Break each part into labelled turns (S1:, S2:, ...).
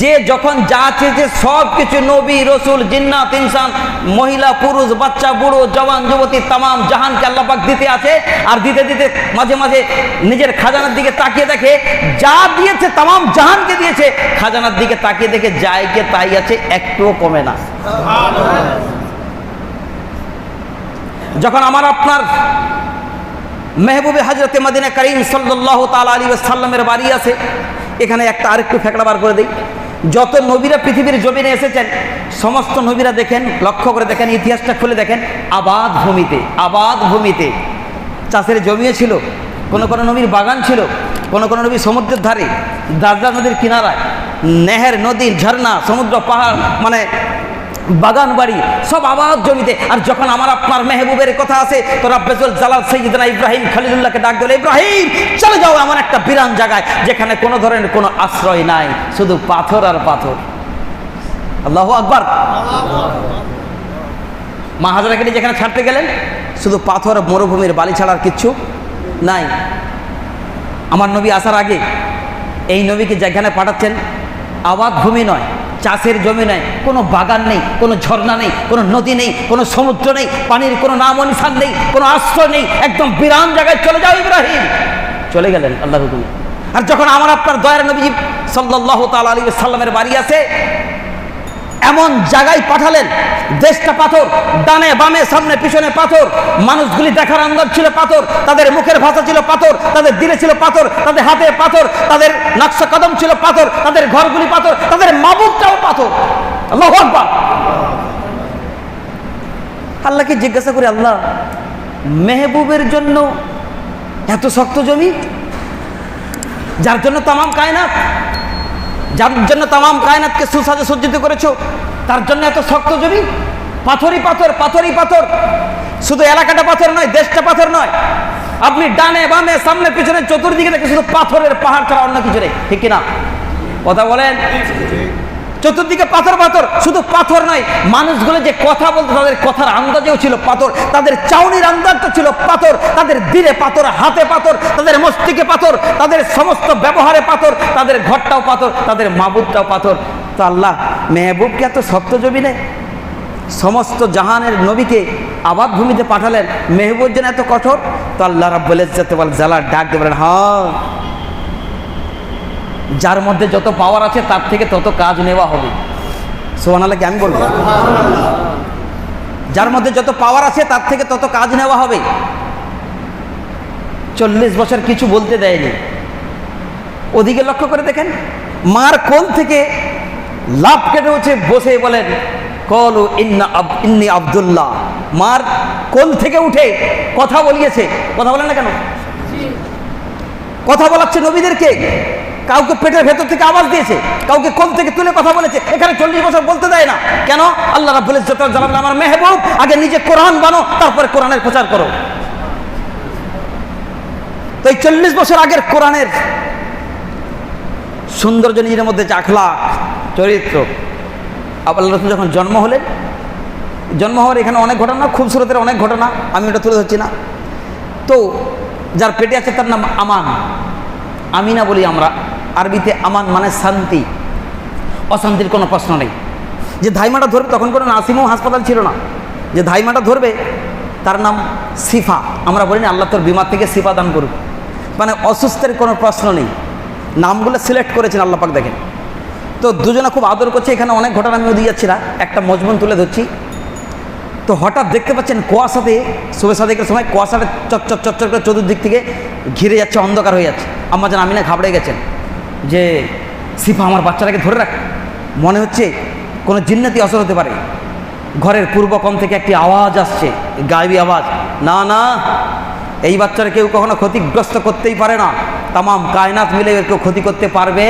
S1: যে যখন যা চেয়েছে সব কিছু নবী, রসুল, জিন্নাত, ইনসান, মহিলা, পুরুষ, বাচ্চা, বুড়ো, জওয়ান, যুবতী, তামাম জাহানকে আল্লাপাক দিতে আছে। আর দিতে দিতে মাঝে মাঝে নিজের খাজানার দিকে তাকিয়ে দেখে, যা দিয়েছে তামাম জাহানকে দিয়েছে, খাজানার দিকে তাকিয়ে দেখে যাইকে তাই আছে, একটুও কমে না। যখন আমার আপনার মেহবুবে হজরতে মদিনা করিম সাল্লাহ তাল আলী সাল্লামের বাড়ি আছে এখানে একটা আরেকটু ফেকড়া বার করে দিই। যত নবীরা পৃথিবীর জমিনে এসেছেন, সমস্ত নবীরা দেখেন, লক্ষ্য করে দেখেন, ইতিহাসটা খুলে দেখেন, আবাদ ভূমিতে আবাদ ভূমিতে। চাষের জমিও ছিল, কোনো কোনো নবীর বাগান ছিল, কোনো কোনো নবী সমুদ্রের ধারে দাদরা নদীর কিনারায়, নেহের নদী, ঝর্ণা, সমুদ্র, পাহাড় মানে বাগান বাড়ি সব আবাদ জমিতে। আর যখন আমার আপনার মেহবুবের কথা আছে, তো রাব্বেজুল জালাল সৈয়দনা ইব্রাহিম খলিলুল্লাহকে ডাক দিল, ইব্রাহিম, চলে যাও এমন একটা বিরান জায়গায়, যেখানে কোনো ধরনের কোনো আশ্রয় নাই, শুধু পাথর আর পাথর। আল্লাহ আকবার। মা হাজারাকে যেখানে ছাড়তে গেলেন, শুধু পাথর মরুভূমির বালি ছাড়ার কিচ্ছু নাই। আমার নবী আসার আগে, এই নবীকে যেখানে পাঠাচ্ছেন, আবাদ ভূমি নয় চাষের জমি নেই, কোনো বাগান নেই, কোনো ঝর্ণা নেই, কোনো নদী নেই, কোনো সমুদ্র নেই, পানির কোনো নাম অনুসার নেই, কোনো আশ্রয় নেই, একদম বিরাম জায়গায় চলে যাও ইব্রাহিম। চলে গেলেন আল্লাহ আর যখন আমার আপনার দয়ার নবী সাল্লাহ তাল আলী সাল্লামের বাড়ি আছে এমন জায়গায় পাঠালেন, দেশটা পাথর, ডানে বামে, সামনে পিছনে পাথর, মানুষগুলি দেখার আন্দাজ ছিল পাথর, তাদের মুখের ভাষা ছিল পাথর, তাদের দিলে ছিল পাথর, তাদের হাতে পাথর, তাদের নকশা কদম ছিল পাথর, তাদের ঘরগুলি পাথর, তাদের মাবুকটাও পাথর। আল্লাহকে জিজ্ঞাসা করি, আল্লাহ, মেহবুবের জন্য এত শক্ত জমি? যার জন্য তামাম কায়নাত? যার জন্য তামাম কায়নাতকে সুসাজে সজ্জিত করেছ, তার জন্য এত শক্ত জমি? পাথরই পাথর পাথরই পাথর। শুধু এলাকাটা পাথর নয়, দেশটা পাথর নয়। আপনি ডানে, বামে, সামনে, পিছনে, চতুর্দিকে দেখে শুধু পাথরের পাহাড় ছাড়া অন্য কিছু নেই। ঠিক কিনা? কথা বলেন? চতুর্দিকে পাথর পাথর। শুধু পাথর নয়, মানুষগুলো যে কথা বলতো, তাদের কথার আন্দাজেও ছিল পাথর। তাদের চাউনির আন্দাজটা ছিল পাথর। তাদের দিলে পাথর, হাতে পাথর, তাদের মস্তিকে পাথর, তাদের সমস্ত ব্যবহারে পাথর, তাদের ঘরটাও পাথর, তাদের মাবুদটাও পাথর। তো আল্লাহ মেহবুবকে এত শক্ত জমি নেই সমস্ত জাহানের নবীকে আবাদ ভূমিতে পাঠালেন। মেহবুব যেন এত কঠোর। তো আল্লাহ রাব্বুল ইজ্জত বল জালার ডাক দিয়ে বলেন হ্যাঁ। যার মধ্যে যত পাওয়ার আছে, তার থেকে তত কাজ নেওয়া হবে। সোহান আমি বলব? যার মধ্যে যত পাওয়ার আছে, তার থেকে তত কাজ নেওয়া হবে। চল্লিশ বছর কিছু বলতে দেয়নি। ওদিকে লক্ষ্য করে দেখেন, মার কোল থেকে লাভ কেটে উঠে বসে বলেন, কলু আব, ইন্নি আবদুল্লাহ। মার কোল থেকে উঠে কথা বলিয়েছে। কথা বলেন না কেন? কথা বলাচ্ছে নবীদেরকে। কাউকে পেটের ভেতর থেকে আওয়াজ দিয়েছে, কাউকে কোন থেকে তুলে কথা বলেছে, এখানে চল্লিশ বছর বলতে দেয় না। কেন? আল্লাহ রাবুল ইজ্জত জানাবেন আমার মেহবুব, আগে নিজে কোরআন বানো, তারপরে কোরআনের প্রচার করো। তো এই চল্লিশ বছর আগের কোরআনের সৌন্দর্য নিজের মধ্যে চাখলা চরিত্র আল্লাহ রসুল যখন জন্ম হলেন, জন্ম হওয়ার এখানে অনেক ঘটনা খুব সুরতের অনেক ঘটনা, আমি ওটা তুলে ধরছি না। তো যার পেটে আছে তার নাম আমান। আমিনা বলি আমরা। আরবিতে আমান মানে শান্তি। অশান্তির কোনো প্রশ্ন নেই। যে ধাইমাটা ধরবে তখন কোনো নাসিমও হাসপাতাল ছিল না। যে ধাইমাটা ধরবে, তার নাম সিফা। আমরা বলি না, আল্লাহ তোর বিমার থেকে সিফা দান করুক। মানে অসুস্থের কোনো প্রশ্ন নেই। নামগুলো সিলেক্ট করেছেন আল্লাহ পাক দেখেন। তো দুজনে খুব আদর করছে, এখানে অনেক ঘটনা আমি দিয়ে যাচ্ছি না, একটা মজমুন তুলে ধরছি। তো হঠাৎ দেখতে পাচ্ছেন কুয়াশাতে, শুভে সাদেকের সময় কুয়াশাটা চচ্চর চচ্চর করে চতুর্দিক থেকে ঘিরে যাচ্ছে, অন্ধকার হয়ে যাচ্ছে। আমার যেন আমি না ঘাবড়ে গেছেন। যে সিফা আমার বাচ্চাটাকে ধরে রাখ। মনে হচ্ছে কোনো জিন্নাতি অসর হতে পারে। ঘরের পূর্ব থেকে একটি আওয়াজ আসছে, গায়েবী আওয়াজ। না না, এই বাচ্চারা কেউ কখনো ক্ষতিগ্রস্ত করতেই পারে না। তামাম কায়নাত মিলে কেউ ক্ষতি করতে পারবে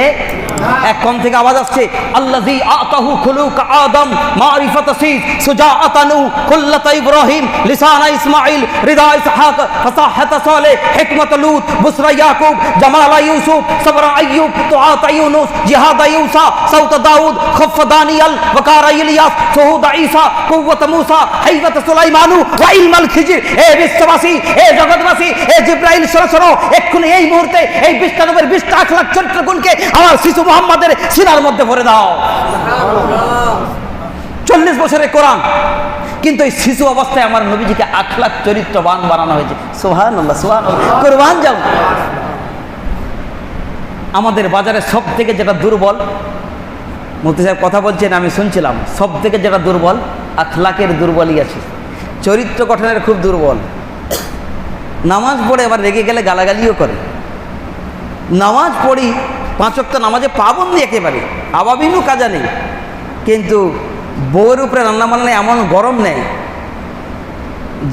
S1: এক কম থেকে আওয়াজ আসছে, আল্লাযী আতাহু খুলুক আদম মারিফাত সিদ সুজাআতানু কুল্লাত ইব্রাহিম লিসান ইসমাঈল রিদা ইসহাক ফাসাহাত সালেহ হিকমত লূত বুসরা ইয়াকুব জামাল ইউসুফ সবর আইয়ুব তুআত ইউনুস জিহাদ ইউসা সাউত দাউদ খফ দানিয়াল ওয়াকার ইলিয়াস সুহুদ ঈসা কুওয়াত মূসা হাইবাত সুলাইমানু ওয়া ইলমাল খিজির হে বিশ্ববাসী হে জগৎবাসী হে জিব্রাইল সরো সরো এক্ষুনি এই মুহূর্তে এই বিষ্ণুবের বিশ লাখ লাখ চরিত্র গুণকে আমার শিশু মোহাম্মদের সিনার মধ্যে ভরে দাও। চল্লিশ বছরের কোরআন। কিন্তু এই শিশু অবস্থায় আমার নবীজিকে আখলাখ চরিত্রবান বানানো হয়েছে। সোহান সোহান কোরবান যাও। আমাদের বাজারে সব থেকে যেটা দুর্বল, মুফতি সাহেব কথা বলছেন, আমি শুনছিলাম সব থেকে যেটা দুর্বল, আখলাকের দুর্বলই আছে। চরিত্র গঠনের খুব দুর্বল। নামাজ পড়ে আবার রেগে গেলে গালাগালিও করে। নামাজ পড়ি পাঁচক্ত নামাজে পাবন্দি একেবারে। আবাবিনও কাজা নেই। কিন্তু বউয়ের উপরে রান্না বান্না এমন গরম নেই,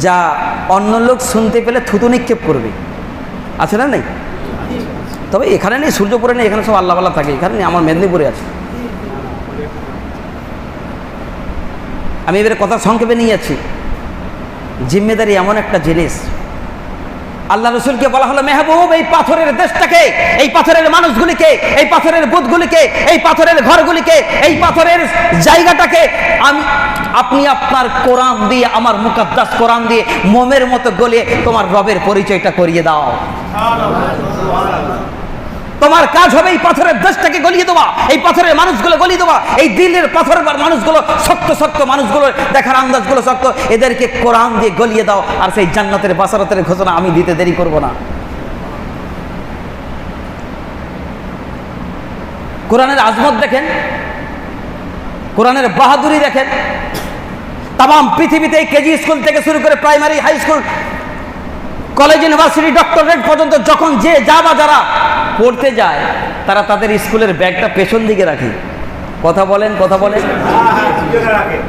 S1: যা অন্য লোক শুনতে পেলে থুতু নিক্ষেপ করবে। আছে না নেই? তবে এখানে নেই সূর্যপুরে নেই, এখানে সব আল্লাহ থাকে। এখানে নেই, আমার মেদিনীপুরে আছে। আমি এবারে কথা সংক্ষেপে নিয়ে যাচ্ছি। জিম্মেদারি এমন একটা জিনিস আল্লাহ রসুলকে বলা হলো, মেহবুব, এই পাথরের দেশটাকে, এই পাথরের মানুষগুলিকে, এই পাথরের বুধগুলিকে, এই পাথরের ঘরগুলিকে, এই পাথরের জায়গাটাকে আমি, আপনি আপনার কোরআন দিয়ে, আমার মুকাদ্দাস কোরআন দিয়ে, মোমের মতো গলে তোমার রবের পরিচয়টা করিয়ে দাও। তোমার কাজ হবে এই পাথরের দেশটাকে গলিয়ে দেওয়া, এই পাথরের মানুষগুলো গলিয়ে দেওয়া, এই দিলের পাথরের মানুষগুলো, শক্ত শক্ত মানুষগুলো দেখার আন্দাজগুলো শক্ত, এদেরকে কোরআন দিয়ে গলিয়ে দাও, আর সেই জান্নাতের বাসারতের ঘোষণা আমি দিতে দেরি করব না। কোরআনের আজমত দেখেন, কোরআনের বাহাদুরি দেখেন, তাম পৃথিবীতে কেজি স্কুল থেকে শুরু করে primary, high school college university doctorate পর্যন্ত যখন যে যা বা যারা পড়তে যায়, তারা তাদের স্কুলের ব্যাগটা পেছন দিকে রাখে। কথা বলেন কথা বলেন।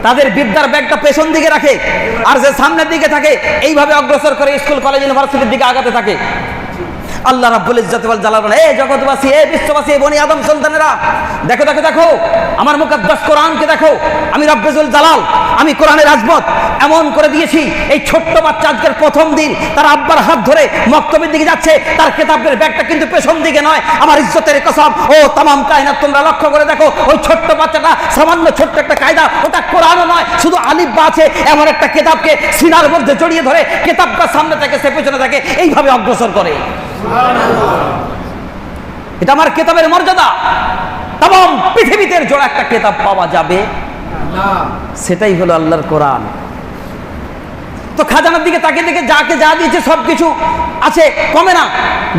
S1: তাদের বিদ্যার ব্যাগটা পেছন দিকে রাখে। আর যে সামনের দিকে থাকে, এইভাবে অগ্রসর করে স্কুল, কলেজ, ইউনিভার্সিটির দিকে আগাতে থাকে। আল্লাহ রাব্বুল ইজ্জত ওয়াল জালাল বলে এই জগৎবাসী এই বিশ্ববাসী এই বনি আদম সন্তানেরা, দেখো দেখো দেখো, আমার মুকাদ্দাস কোরআনকে দেখো, আমি রব্বুল জালাল, আমি কোরআনের আজমত, এমন করে দিয়েছি, এই ছোট্ট বাচ্চা আজকের প্রথম দিন, তার আব্বার হাত ধরে মক্তবের দিকে যাচ্ছে, তার কেতাবের ব্যাগটা কিন্তু পেছন দিকে নয়, আমার ইজ্জতের কসম, ও তামাম কায়নাত তোমরা লক্ষ্য করে দেখো, ওই ছোট্ট বাচ্চাটা, সামান্য ছোট্ট একটা কায়দা, ওটা কোরআনও নয়, শুধু আলিফ বা আছে, এমন একটা কেতাবকে সিনার মধ্যে জড়িয়ে ধরে, কেতাবটা সামনে থেকে সে পেছনে থাকে, এইভাবে অগ্রসর করে। এটা আমার কেতাবের মর্যাদা। তাম পৃথিবীতে জোড়া একটা কেতাব পাওয়া যাবে। সেটাই হলো আল্লাহর কোরআন। তো খাজানার দিকে তাকে দিকে যাকে যা দিয়েছে সব কিছু আছে কমে না।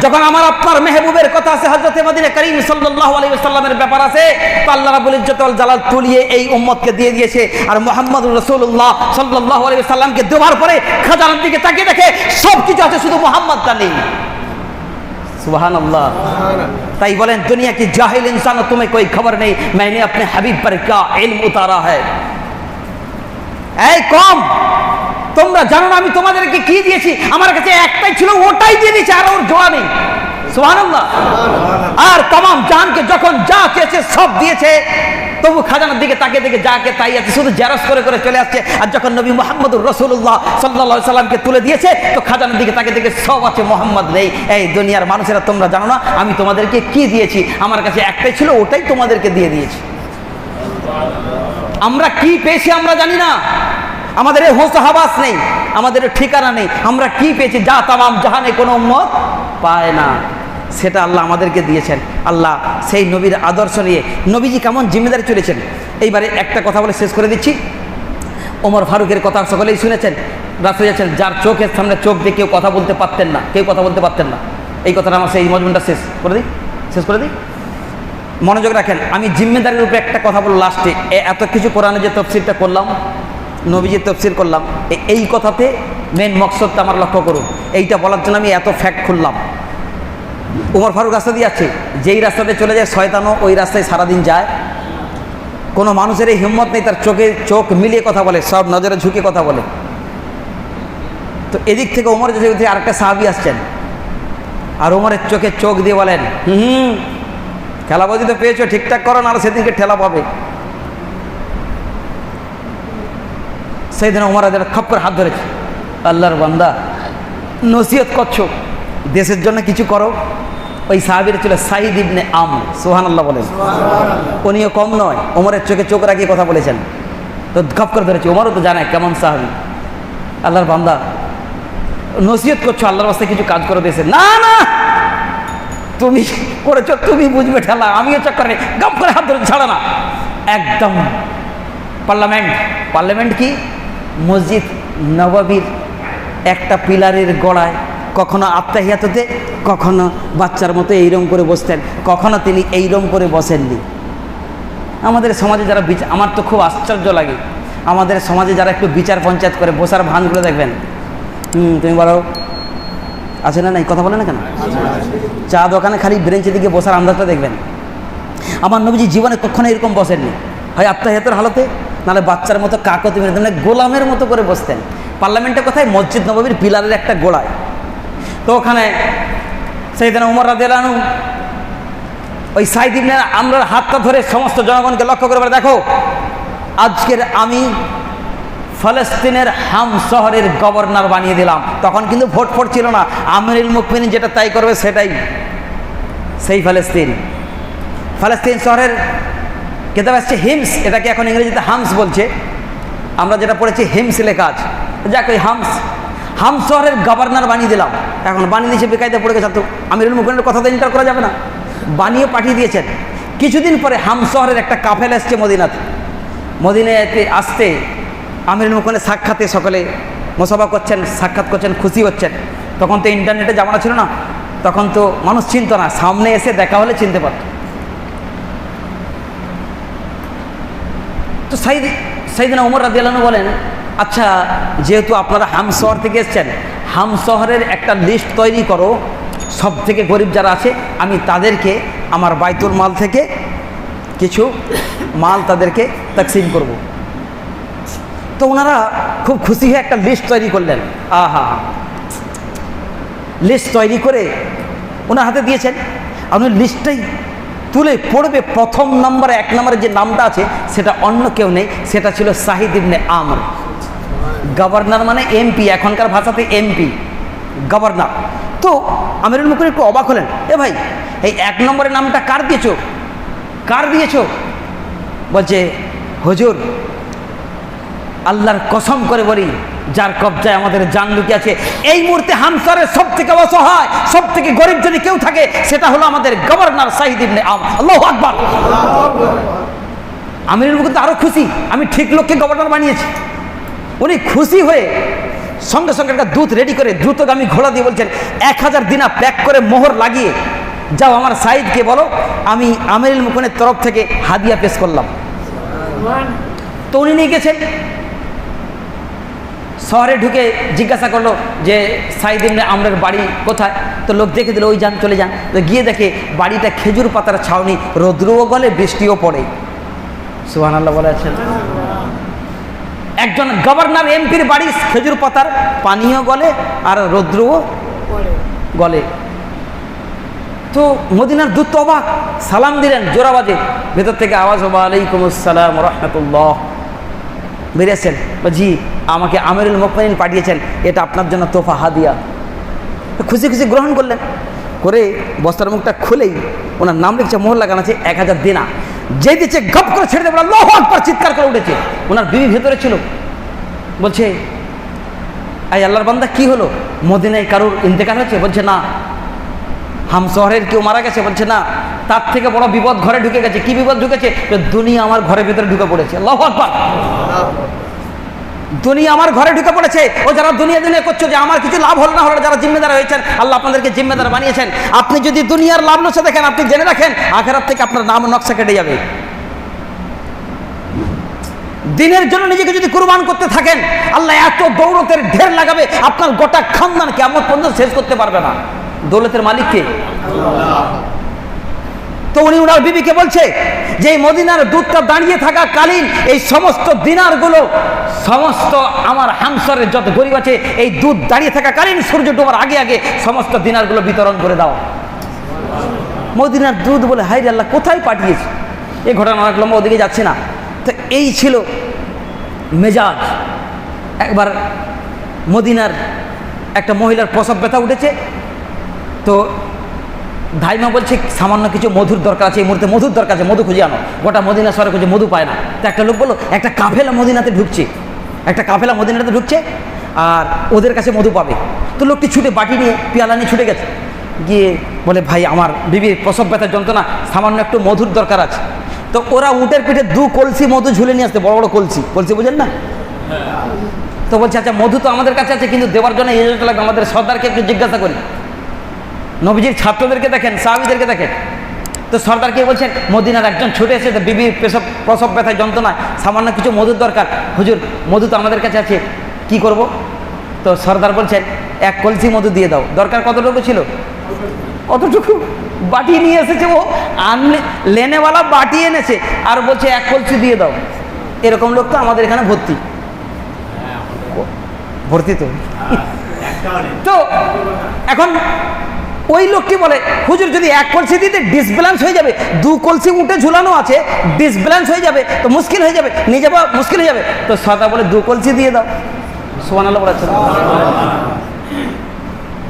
S1: যখন আমার আপনার মেহবুবের কথা আছে হজরত মাদিনা করিম সাল্লাল্লাহু আলাইহি ওয়াসাল্লামের ব্যাপার আছে তো আল্লাহ রাব্বুল ইজ্জত ওয়াল জালাল তুলিয়ে এই উম্মতকে দিয়ে দিয়েছে। আর মুহাম্মদুর রাসূলুল্লাহ সাল্লাল্লাহু আলাইহি ওয়াসাল্লামকে দেওয়ার পরে খাজানার দিকে তাকিয়ে দেখে সব কিছু আছে শুধু মুহাম্মদটা নেই। सुबहान अल्लाह ताई बोले दुनिया की जाहिल इंसान तुम्हें कोई खबर नहीं मैंने अपने हबीब पर क्या इल्म उतारा है এই কম তোমরা জানো না আমি তোমাদেরকে কি দিয়েছি আমার কাছে একটাই ছিল ওটাই দিয়ে দিয়েছি আর ওর জোড়া নেই সুবহানাল্লাহ আর তাম জানকে যখন যা চেয়েছে সব দিয়েছে, তবু খাজানার দিকে তাকে দিকে যাকে তাই আছে, শুধু জেরস করে করে চলে আসছে। আর যখন নবী মোহাম্মদুর রসুল্লাহ সাল্লা সাল্লামকে তুলে দিয়েছে, তো খাজানার দিকে তাকে দিকে সব আছে, মোহাম্মদ নেই। এই দুনিয়ার মানুষেরা তোমরা জানো না, আমি তোমাদেরকে কি দিয়েছি? আমার কাছে একটাই ছিল, ওটাই তোমাদেরকে দিয়ে দিয়েছি। আমরা কি পেয়েছি আমরা জানি না। আমাদের হোস হাবাস নেই, আমাদের ঠিকানা নেই। আমরা কি পেয়েছি যা তাম জাহানে কোনো মত পায় না। সেটা আল্লাহ আমাদেরকে দিয়েছেন। আল্লাহ সেই নবীর আদর্শ নিয়ে নবীজি কেমন জিম্মেদারি চলেছেন। এইবারে একটা কথা বলে শেষ করে দিচ্ছি। ওমর ফারুকের কথা সকলেই শুনেছেন। রাস্তা যাচ্ছেন যার চোখের সামনে চোখ দিয়ে কেউ কথা বলতে পারতেন না। কেউ কথা বলতে পারতেন না। এই কথাটা আমার সেই মজমুনটা শেষ করে দিই। শেষ করে দিই। মনোযোগ রাখেন, আমি জিম্মেদারির উপরে একটা কথা বললাম লাস্টে। এত কিছু কোরআনে যে তফসিলটা করলাম নবীজির তফসিল করলাম এই কথাতে মেন মকসদটা আমার লক্ষ্য করুন। এইটা বলার জন্য আমি এত ফ্যাক্ট খুললাম। উমর ফারুক রাস্তা দিয়ে যাচ্ছে। যেই রাস্তাতে চলে যায় শয়তানও ওই রাস্তায় সারাদিন যায়। কোনো মানুষের এই হিম্মত নেই, তার চোখে চোখ মিলিয়ে কথা বলে, সব নজরে ঝুঁকে কথা বলে। তো এদিক থেকে ওমর যে আরেকটা সাহাবি আসছেন, আর ওমরের চোখে চোখ দিয়ে বলেন, হুম খেলাবাজি তো পেয়েছ, ঠিকঠাক করো না সেদিনকে ঠেলা পাবে। সেই দিন ওমর খপ করে হাত ধরেছে। আল্লাহর বান্দা, নসিহত করছ। দেশের জন্য কিছু করো। ওই সাহাবির ছিল সাইদ ইবনে আম সোহান আল্লাহ বলেন উনিও কম নয় ওমরের চোখে চোখ রাখিয়ে কথা বলেছেন। তো খপ করে ধরেছে ওমরও তো জানে কেমন সাহাবি। আল্লাহর বান্দা নসিহত করছ আল্লাহর বাস্তে কিছু কাজ করে দিয়েছে। না না! তুমি করেছ তুমি বুঝবে ঠেলা আমিও চক্করে গপ করে হাত ধরে ছাড়া না। একদম। পার্লামেন্ট পার্লামেন্ট কি? মসজিদ নবাবির একটা পিলারের গড়ায় কখনো আত্মাহিয়াততে কখনো বাচ্চার মতো এইরম করে বসতেন, কখনো তিনি এইরম করে বসেননি। আমাদের সমাজে যারা বিচার আমার তো খুব আশ্চর্য লাগে। আমাদের সমাজে যারা একটু বিচার পঞ্চায়েত করে, বসার ভানগুলো দেখবেন। হুম, তুমি বলো, আছে না নাই? কথা বলে না কেন? চা দোকানে খালি ব্রেঞ্চের দিকে বসার আন্দাজটা দেখবেন। আমার নবীজি জীবনে কখনো এরকম বসেননি। হয় আত্মাহিয়াতের হালতে, নাহলে বাচ্চার মতো কাকতি মেরে মানে গোলামের মতো করে বসতেন। পার্লামেন্টের কথায় মসজিদ নবীর পিলারের একটা গোড়ায় তো ওখানে সেইদিন উমর রাদিয়াল্লাহু ওই সাইদিন আমরা হাতটা ধরে সমস্ত জনগণকে লক্ষ্য করে দেখো, আজকের আমি ফলস্তিনের হাম শহরের গভর্নর বানিয়ে দিলাম। তখন কিন্তু ভোট ফোট ছিল না। আমিরুল মুকমিন যেটা তাই করবে সেটাই। সেই ফলস্তিন। ফলস্তিন শহরের কেতাব আসছে হিমস, এটাকে এখন ইংরেজিতে হামস বলছে। আমরা যেটা পড়েছি হিমস লেখা আছে। যাক, ওই হামস হাম শহরের গভর্নর বানিয়ে দিলাম। এখন বানিয়ে দিয়েছে বেকায়দা পড়ে গেছে তো আমিরুল মুকমিনের কথা তো ইন্টার করা যাবে না। বানিয়ে পাঠিয়ে দিয়েছেন। কিছুদিন পরে হাম শহরের একটা কাফেল এসছে মদিনাতে। মদিনাতে আসতে আমিরুল মুকমিনের সাক্ষাতে সকলে মোসাফা করছেন, সাক্ষাৎ করছেন, খুশি হচ্ছেন। তখন তো ইন্টারনেটে জামানা ছিল না। তখন তো মানুষ চিনত না। সামনে এসে দেখা হলে চিনতে পারত। তো সাইদ সাইদিনা উমর রাদিয়াল্লাহু বলেন আচ্ছা যেহেতু আপনারা হাম শহর থেকে এসছেন হাম শহরের একটা লিস্ট তৈরি করো। সব থেকে গরিব যারা আছে, আমি তাদেরকে আমার বাইতুল মাল থেকে কিছু মাল তাদেরকে তাকসিম করব। তো ওনারা খুব খুশি হয়ে একটা লিস্ট তৈরি করলেন। আহা। লিস্ট তৈরি করে ওনার হাতে দিয়েছেন। আপনি লিস্টটাই তুলে পড়বে প্রথম নম্বরে এক নম্বরে যে নামটা আছে, সেটা অন্য কেউ নেই, সেটা ছিল শাহিদ ইবনে আমর। গভর্নর মানে এমপি, এখনকার ভাষাতে এমপি, গভর্নর। তো আমিরুল মুকুর একটু অবাক হলেন, এ ভাই, এই এক নম্বরের নামটা কার দিয়েছ? কার দিয়েছ? বলছে, হুজুর, আল্লাহর কসম করে বলি, যার কবজায় আমাদের জান লুকিয়ে আছে, এই মুহূর্তে হামসারের সব থেকে অসহায় সব থেকে গরিব যদি কেউ থাকে, সেটা হলো আমাদের গভর্নর সাহিদ ইবনে আল্লাহু আকবার। আমিরের মুখে তো আরও খুশি, আমি ঠিক লোককে গভর্নর বানিয়েছি। উনি খুশি হয়ে সঙ্গে সঙ্গে একটা দুধ রেডি করে দ্রুতগামী ঘোড়া দিয়ে বলছেন, এক হাজার দিনা প্যাক করে মোহর লাগিয়ে যাও আমার সাইদকে বলো, আমি আমিরুল মুখনের তরফ থেকে হাদিয়া পেশ করলাম। তো উনি নিয়ে গেছেন। শহরে ঢুকে জিজ্ঞাসা করল যে সাইদ ইবনে আমরের বাড়ি কোথায়? তো লোক দেখে দিল, ওই যান, চলে যান। তো গিয়ে দেখে বাড়িটা খেজুর পাতার ছাউনি, রৌদ্রও গলে, বৃষ্টিও পড়ে। সুহান আল্লাহ বলেছেন একজন গভর্নর এমপির বাড়ি খেজুর পাতার পানীয় গলে আর রৌদ্রও গলে। তো মদিনার দূত অবাক সালাম দিলেন জোরাবাজে। ভেতর থেকে আওয়াজ হবা আলাইকুম আসসালাম রহমতুল্লাহ বেরিয়েছেন জি আমাকে আমিরুল মোকমিন পাঠিয়েছেন এটা আপনার জন্য তোফা হাদিয়া। খুশি খুশি গ্রহণ করলেন। করে বস্তার মুখটা খুলেই ওনার নাম লিখছে মোহর লাগানো আছে এক হাজার দিনা। যে দিচ্ছে গপ করে ছেড়ে দেবো লোহ একবার চিৎকার করে উঠেছে। ওনার বিবি ভেতরে ছিল। বলছে এই আল্লাহর বান্দা, কি হলো? মদিনায় কারোর ইন্তেকার হয়েছে? বলছে, না। হাম শহরের কেউ মারা গেছে? বলছে, না। তার থেকে বড় বিপদ ঘরে ঢুকে গেছে। কি বিপদ ঢুকেছে? দুনিয়া আমার ঘরের ভেতরে ঢুকে পড়েছে। আল্লাহু আকবার! দুনিয়া আমার ঘরে ঢুকে পড়েছে। ও যারা দুনিয়া দুনিয়া করছ যে আমার কিছু লাভ হলো না হলো যারা জিম্মেদার হয়েছেন, আল্লাহ আপনাদেরকে জিম্মেদার বানিয়েছেন। আপনি যদি দুনিয়ার লাভ নকশা দেখেন, আপনি জেনে রাখেন, আখেরাত থেকে আপনার নাম নকশা কেটে যাবে। দিনের জন্য নিজেকে যদি কুরবান করতে থাকেন, আল্লাহ এত দৌড়তের ঢের লাগাবে, আপনার গোটা খানদান কেমন পর্যন্ত শেষ করতে পারবে না। দৌলতের মালিক কে? তো উনি উনার বিবিকে বলছে যে এই মদিনার দুধটা দাঁড়িয়ে থাকা কালীন, এই সমস্ত দিনারগুলো, সমস্ত আমার হামসরের যত গরিব আছে, এই দুধ দাঁড়িয়ে থাকা কালীন সূর্য ডোবার আগে আগে সমস্ত দিনারগুলো বিতরণ করে দাও। মদিনার দুধ বলে হাই আল্লাহ, কোথায় পাঠিয়েছে? এই ঘটনা অনেক লম্বা, ওদিকে যাচ্ছে না। তো এই ছিল মেজাজ। একবার মদিনার একটা মহিলার প্রসব ব্যথা উঠেছে। তো ধাইমা বলছে, সামান্য কিছু মধুর দরকার আছে, এই মুহূর্তে মধুর দরকার আছে, মধু খুঁজে আনো। গোটা মদিনা শহরে খুঁজে মধু পায় না। তো একটা লোক বলল, একটা কাফেলা মদিনাতে ঢুকছে। একটা কাফেলা মদিনাতে ঢুকছে আর ওদের কাছে মধু পাবে। তো লোকটি ছুটে বাটি নিয়ে, পেয়ালা নিয়ে ছুটে গেছে। গিয়ে বলে, ভাই, আমার বিবির প্রসব ব্যথার যন্ত্রণা, সামান্য একটু মধুর দরকার আছে। তো ওরা উটের পিঠে দু কলসি মধু ঝুলে নিয়ে আসতে বড় বড় কলসি। কলসি বুঝেন না? তো বলছে আচ্ছা মধু তো আমাদের কাছে আছে, কিন্তু দেওয়ার জন্য এজেন্ট লাগবে, আমাদের সর্দারকে একটু জিজ্ঞাসা করি। নবীজির ছাত্রদেরকে দেখেন সাহাবিদেরকে দেখেন। তো সর্দারকে বলছেন মদিনার একজন ছুটে এসে বিবির প্রসব প্রসব ব্যথায় যন্ত্রণায় সামান্য কিছু মধুর দরকার। হুজুর মধু তো আমাদের কাছে আছে কি করব? তো সর্দার বলছেন এক কলসি মধু দিয়ে দাও। দরকার কতটুকু ছিল? অতটুকু বাটি নিয়ে এসেছে ও। আনলে লেনেওয়ালা বাটি এনেছে আর বলছে এক কলসি দিয়ে দাও। এরকম লোক তো আমাদের এখানে ভর্তি। ভর্তি তো। তো এখন ওই লোকটি বলে, হুজুর, যদি এক কলসি দিতে ডিসব্যালেন্স হয়ে যাবে, দু কলসি উঠে ঝুলানো আছে ডিসব্যালেন্স হয়ে যাবে, তো মুশকিল হয়ে যাবে নিয়ে যাওয়া মুশকিল হয়ে যাবে। তো সদা বলে, দু কলসি দিয়ে দাও। সোমান আল্লাহ বলেছেন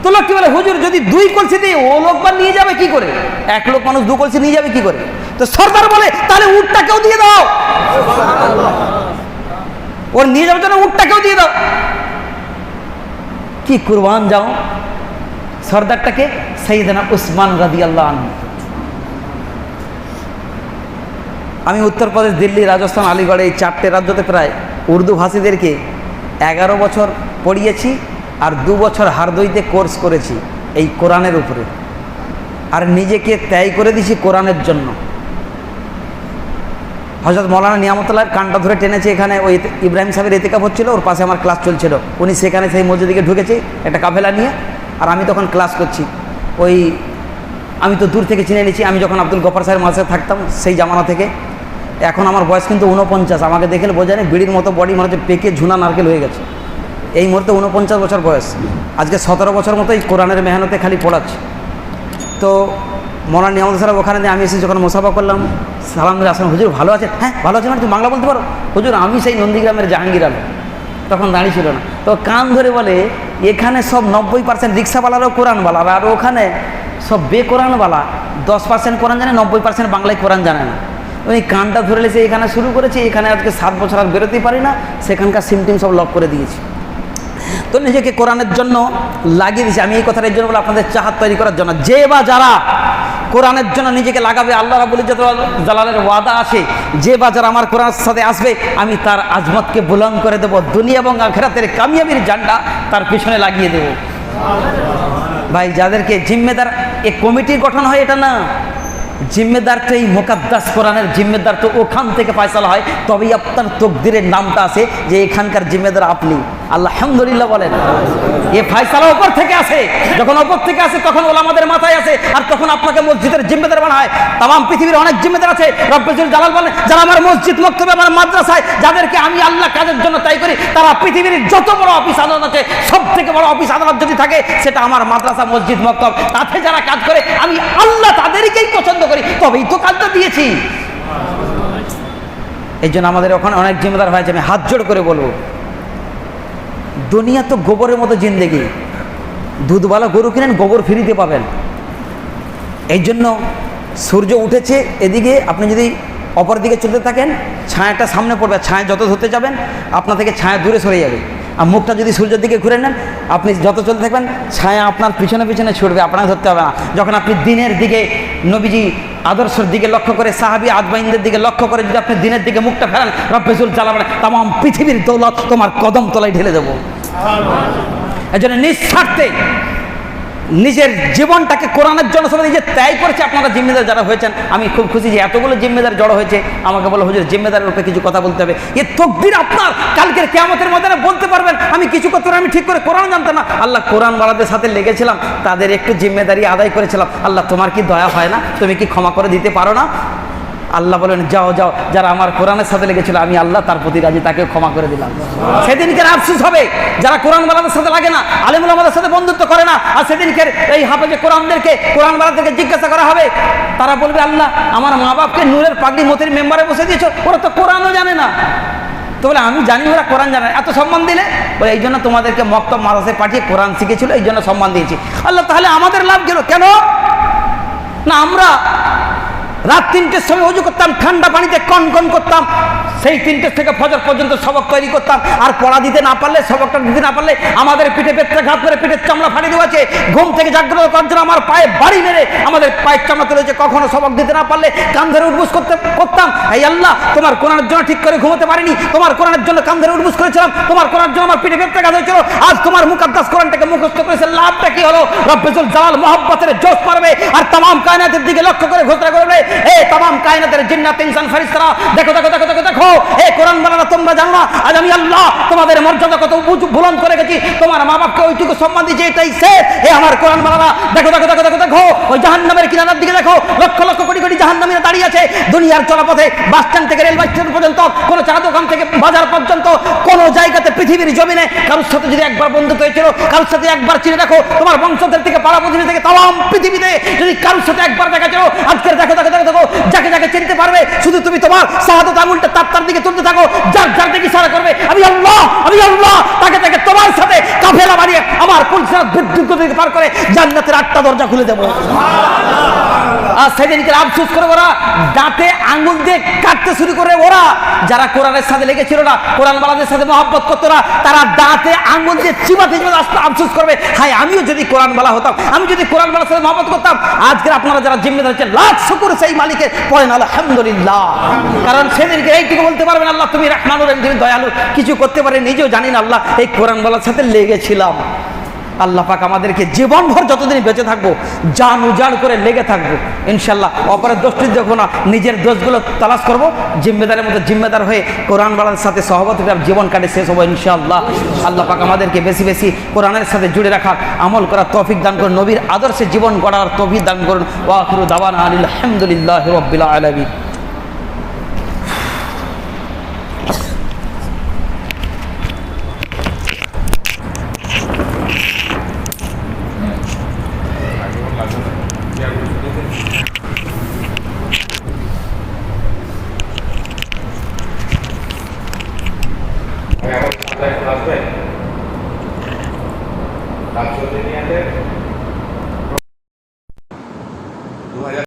S1: তো লোকটি বলে, হুজুর, যদি দুই কলসি দিয়ে ও লোক বা নিয়ে যাবে কি করে? এক লোক মানুষ দু কলসি নিয়ে যাবে কি করে? তো সর্দার বলে, তাহলে উটটাকেও দিয়ে দাও। ওর নিয়ে যাওয়ার জন্য উটটাকেও দিয়ে দাও। কি কুরবান যাও। সর্দারটাকে সঈদানা উসমান রাদি আল্লাহ আমি উত্তরপ্রদেশ, দিল্লি, রাজস্থান, আলিগড়ে এই চারটে রাজ্যতে প্রায় উর্দু ভাষীদেরকে এগারো বছর পড়িয়েছি আর দু বছর হারদইতে কোর্স করেছি এই কোরআনের উপরে। আর নিজেকে ত্যায় করে দিয়েছি কোরআনের জন্য। হজরত মৌলানা নিয়ামতলার কানটা ধরে টেনেছে এখানে, ওই ইব্রাহিম সাহেবের এতেকাপ হচ্ছিল, ওর পাশে আমার ক্লাস চলছিল। উনি সেখানে সেই মসজিদিকে ঢুকেছে, একটা কাফেলা নিয়ে আর আমি তখন ক্লাস করছি। ওই আমি তো দূর থেকে চিনে নিয়েছি, আমি যখন আব্দুল গফর সাহেবের মাসে থাকতাম সেই জামানা থেকে। এখন আমার বয়স কিন্তু উনপঞ্চাশ আমাকে দেখলে বোঝা নেই বিড়ির মতো বডি মনে হচ্ছে পেকে ঝুনা নারকেল হয়ে গেছে। এই মুহূর্তে উনপঞ্চাশ বছর বয়স। আজকে সতেরো বছর মতো এই কোরআনের মেহনতে খালি পড়াচ্ছে। তো মৌলানা নিয়ামত সাহেব ওখানে আমি এসে যখন মোসাফা করলাম, সালাম আসলাম, হুজুর ভালো আছে হ্যাঁ ভালো আছে মানে তুমি বাংলা বলতে পারো? হুজুর, আমি সেই নন্দীগ্রামের জাহাঙ্গীর আলম। তখন দাঁড়িয়ে ছিল না। তো কান ধরে বলে, এখানে সব নব্বই পার্সেন্ট রিক্সাওয়ালারও কোরআনওয়ালা আর ওখানে সব বেকোরআনওয়ালা, দশ পার্সেন্ট কোরআন জানে, নব্বই পার্সেন্ট বাংলায় কোরআন জানে না। ওই কানটা ধরে এখানে শুরু করেছি, এখানে আজকে সাত বছর আর বেরোতেই পারি না, সেখানকার সিমটিম সব লক করে দিয়েছি। তো নিজেকে কোরআনের জন্য লাগিয়ে দিয়েছি আমি এই কথাটা জন্য বলে আপনাদের চাহাত তৈরি করার জন্য। যে বা যারা কোরআনের জন্য নিজেকে লাগাবে, আল্লাহ রাবুল জালালের ওয়াদা আসে, যে বা যারা আমার কোরআনের সাথে আসবে, আমি তার আজমতকে বুলন করে দেব, দুনিয়া এবং আখেরাতের কামিয়াবির জান্ডা তার পিছনে লাগিয়ে দেব। ভাই, যাদেরকে জিম্মেদার, এ কমিটির গঠন হয় এটা না। জিম্মেদার তো এই মোকাদ্দাস কোরআনের জিম্মেদার তো ওখান থেকে ফয়সালা হয়, তবেই আপনার তকদিরের নামটা আছে যে এখানকার জিম্মেদার আপনি। আলহামদুলিল্লাহ বলেন, এ ফয়সালা ওপর থেকে আসে, যখন ওপর থেকে আসে তখন ওলামাদের মাথায় আসে, আর তখন আপনাকে মসজিদের জিম্মেদার বানায়। তাম পৃথিবীর অনেক জিম্মেদার আছে। রব্বুল জালাল বলেন, যারা আমার মসজিদ, মক্তবে, আমার মাদ্রাসায়, যাদেরকে আমি আল্লাহ কাজের জন্য তাই করি, তারা পৃথিবীর যত বড় অফিস আদালত আছে সব থেকে বড় অফিস আদালত যদি থাকে, সেটা আমার মাদ্রাসা, মসজিদ, মক্তব। তাতে যারা কাজ করে, আমি আল্লাহ তাদেরকেই পছন্দ করি। তবেই তো কাজটা দিয়েছি। এই জন্য আমাদের ওখানে অনেক জিম্মেদার হয়েছে আমি হাত জোড় করে বলব। দুনিয়া তো গোবরের মতো জিন্দেগি। দুধওয়ালা গরু কিনেন, গোবর ফিরিতে পাবেন। এই জন্য সূর্য উঠেছে, এদিকে আপনি যদি অপর দিকে চলতে থাকেন, ছায়াটা সামনে পড়বে, ছায়া যত ধরতে যাবেন আপনা থেকে ছায়া দূরে সরে যাবে। আর মুখটা যদি সূর্যের দিকে ঘুরে নেন, আপনি যত চলতে থাকবেন, ছায়া আপনার পিছনে পিছনে ছুটবে, আপনাকে ধরতে হবে না। যখন আপনি দিনের দিকে নবীজি আদর্শের দিকে লক্ষ্য করে, সাহাবি আদবাইনদের দিকে লক্ষ্য করে যদি আপনি দিনের দিকে মুখটা ফেরান রব্বেজুল চালাবেন তাম পৃথিবীর দৌলত তোমার কদম তলায় ঢেলে দেবো। এই জন্য নিঃস্বার্থে নিজের জীবনটাকে কোরআনের জন্য সবাই নিজে ত্যাগ করেছে আপনারা জিম্মেদার যারা হয়েছেন, আমি খুব খুশি যে এতগুলো জিম্মেদার জড়ো হয়েছে। আমাকে বলো, হুজুর, জিম্মেদারের উপরে কিছু কথা বলতে হবে। এ তকদির আপনার। কালকের কেমতের মধ্যে বলতে পারবেন, আমি কিছু করতে আমি ঠিক করে কোরআন জানতাম না। আল্লাহ কোরআন বালাদের সাথে লেগেছিলাম, তাদের একটু জিম্মেদারি আদায় করেছিলাম। আল্লাহ, তোমার কি দয়া হয় না? তুমি কি ক্ষমা করে দিতে পারো না? আল্লাহ বলেন, যাও যাও, যারা আমার কোরআনের সাথে লেগেছিল, আমি আল্লাহ তার প্রতি রাজি তাকে ক্ষমা করে দিলাম। সেদিনকে আফসুস হবে, যারা কোরআন বালাদের সাথে লাগে না আলিমুল আমাদের সাথে বন্ধুত্ব করে না, আর সেদিনকে এই হাফেজে কোরআনদেরকে, কোরআন বালাদেরকে জিজ্ঞাসা করা হবে, তারা বলবে, আল্লাহ, আমার মা বাপকে নূরের পাগড়ি মতির মেম্বারে বসে দিয়েছ, ওরা তো কোরআনও জানে না। তো বলে, আমি জানি ওরা কোরআন জানে। এত সম্মান দিলে? বলে, এই জন্য তোমাদেরকে মক্তব মাদাসে পাঠিয়ে কোরআন শিখেছিল, এই জন্য সম্মান দিয়েছি। আল্লাহ, তাহলে আমাদের লাভ গেল কেন? না, আমরা রাত তিনটের সময় উজু করতাম, ঠান্ডা পানিতে কন কন করতাম। সেই তিনটে থেকে ফজর পর্যন্ত সবক তৈরি করতাম। আর পড়া দিতে না পারলে, সবকটা দিতে না পারলে আমাদের পিঠে পেটটা ঘাত করে পিঠের চামড়া ফাটিয়ে দেওয়াছে ঘুম থেকে জাগ্রত করার জন্য আমার পায়ে বাড়ি মেরে আমাদের পায়ের চামড়া তুলেছে কখনো সবক দিতে না পারলে কান ধরে উঠবুস করতে, করতাম। এই আল্লাহ, তোমার কোরআনের জন্য ঠিক করে ঘুমোতে পারিনি। তোমার কোরআনের জন্য কান ধরে উঠবুস করেছিলাম। তোমার কোরআনের জন্য আমার পিঠে পেটটা ঘাত হয়েছিল। আজ তোমার মুকাদ্দাস কোরআনটাকে মুখস্থ করেছে। লাভটা কি হলো? রব্বেজুল জালাল মোহাব্বতের জোশ মারবে আর তামাম কায়নাতের দিকে লক্ষ্য করে ঘোষণা করবে। দেখো দেখো দেখো দেখো দেখো। দেখো দেখো দেখো দেখো দেখো। দেখো। দুনিয়ার চলাপথে বাস স্ট্যান্ড থেকে রেলওয়ে স্টেশন পর্যন্ত, কোনো চা দোকান থেকে বাজার পর্যন্ত, কোনো জায়গাতে পৃথিবীর জমিনে কারোর সাথে যদি একবার বন্ধুত্ব হয়েছিল, কারোর সাথে একবার চিনে রাখো তোমার বংশধর থেকে পাড়া প্রতিবেশী থেকে, তাম পৃথিবীতে যদি কারোর সাথে একবার দেখা আজকের দেখো দেখো দেখো দেখো যাকে যাকে চিনতে পারবে, শুধু তুমি তোমার শাহাদত আঙুলটা তার তার দিকে তুলতে থাকো, যার যার দিকে ইশারা করবে, আমি আল্লাহ আমি আল্লাহ, তাকে তাকে তোমার সাথে কাফেলা বানিয়ে আমার পুলিশ বিদ্যুৎ পার করে জান্নাতের আটটা দরজা খুলে দেবো। সেদিনকে আফসোস করে ওরা দাঁতে আঙুল দিয়ে কাটতে শুরু করে ওরা। যারা কোরআনের সাথে লেগেছিল না কোরআন বালাদের সাথে মহব্বত করতো না তারা দাঁতে আঙুল দিয়ে চিবাতে আসতে আফসোস করবে হাই আমিও যদি কোরআন বালা হতাম আমি যদি কোরআন বালার সাথে মহব্বত করতাম আজকের আপনারা যারা জিম্মেদার হচ্ছেন লাখ শুকুর সেই মালিকের পয়েন আলহামদুলিল্লাহ। কারণ সেদিনকে এইটুকু বলতে পারবেন আল্লাহ তুমি রহমানুর রহিম, তুমি দয়ালু কিছু করতে পারে নিজেও জানি না আল্লাহ এই কোরআন বালার সাথে লেগেছিলাম। আল্লাহ পাক আমাদেরকে জীবনভর যতদিন বেঁচে থাকব, জান উজাড় করে লেগে থাকব। ইনশাল্লাহ অপরের দোষটি দেখব না, নিজের দোষগুলো তালাশ করব, জিম্মেদারের মতো জিম্মেদার হয়ে কোরআন বাড়ার সাথে সহবত জীবন কাটে শেষ হব ইনশাআল্লাহ। আল্লাহ পাক আমাদেরকে বেশি বেশি কোরআনের সাথে জুড়ে রাখার আমল করার তৌফিক দান করুন, নবীর আদর্শে জীবন গড়ার তৌফিক দান করুন। ওয়াখিরু দাওয়ানা আলহামদুলিল্লাহ রব্বিল আলামিন।